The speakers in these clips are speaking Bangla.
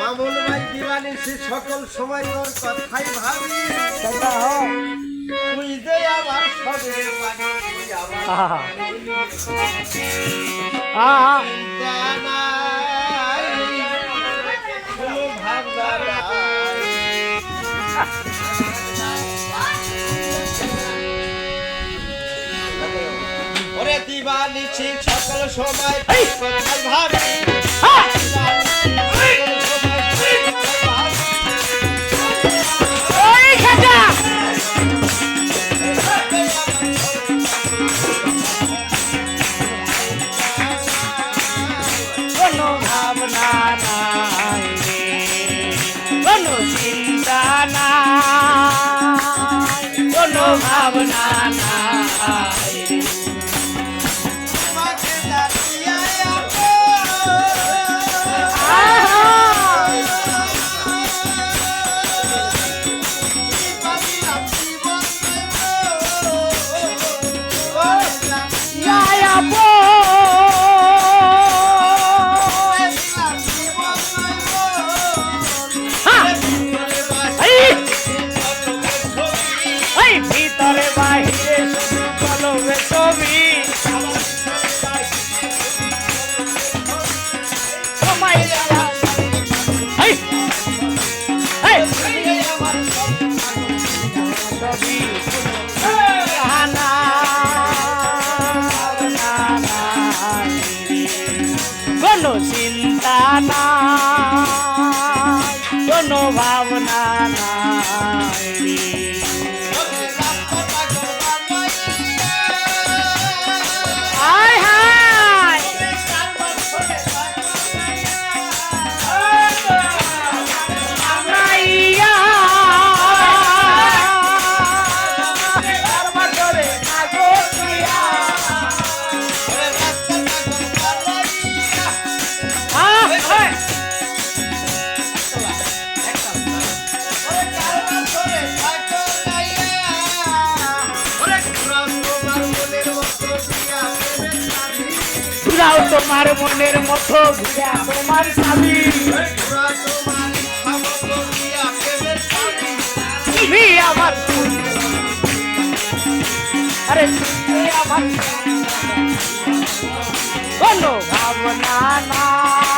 মামুন ভাই দিওয়ানি সে সকল সময় তোর কথাই ভাবি। যে আমার সবে। ওরে দিবানি সকল সময় কথাই ভাবি। কোনো চিন্তা না কোনো ভাবনা নাই। কোনো চিন্তা নাই কোনো ভাবনা নাই। তোমার মনের মতো ঘুরা তোমার স্বামী। তুমি আমার আরে তুমি আমার কোনো ভাবনা নাই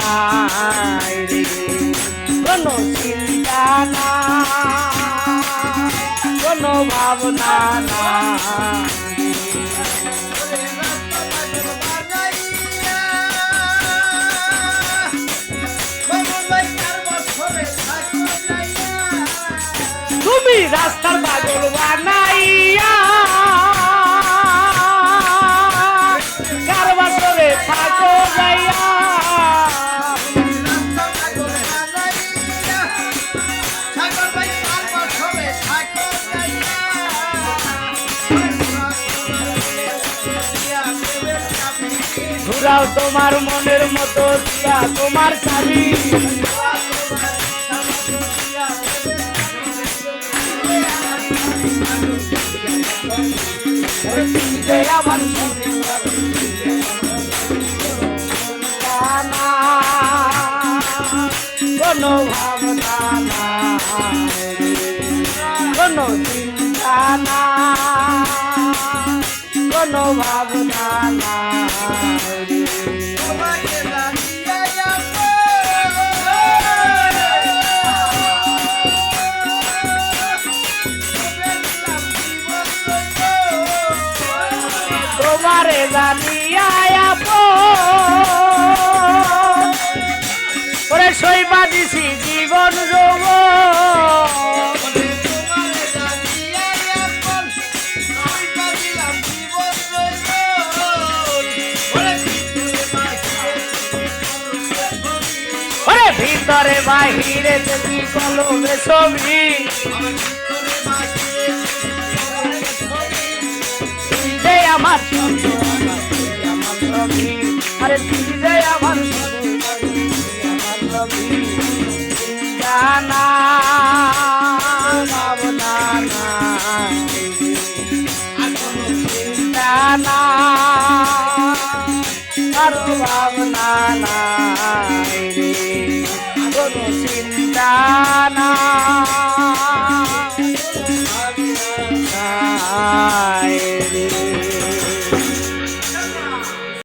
নাই রে। কোনো চিন্তা নাই কোনো ভাবনা নাই। তুমি রাস্তার ঘুরাও তোমার মনের মতো দিয়া তোমার জানা কোনো ভাবনা নাই কোনো চিন্তা নাই। কোনো ভাবনা নাই। ভিতরে বাহিরে দেখি কলমে ছবি যে আমার আরে তুই যে আমার ভাবনা নাই আর ভাবনা কোনো চিন্তা নাই।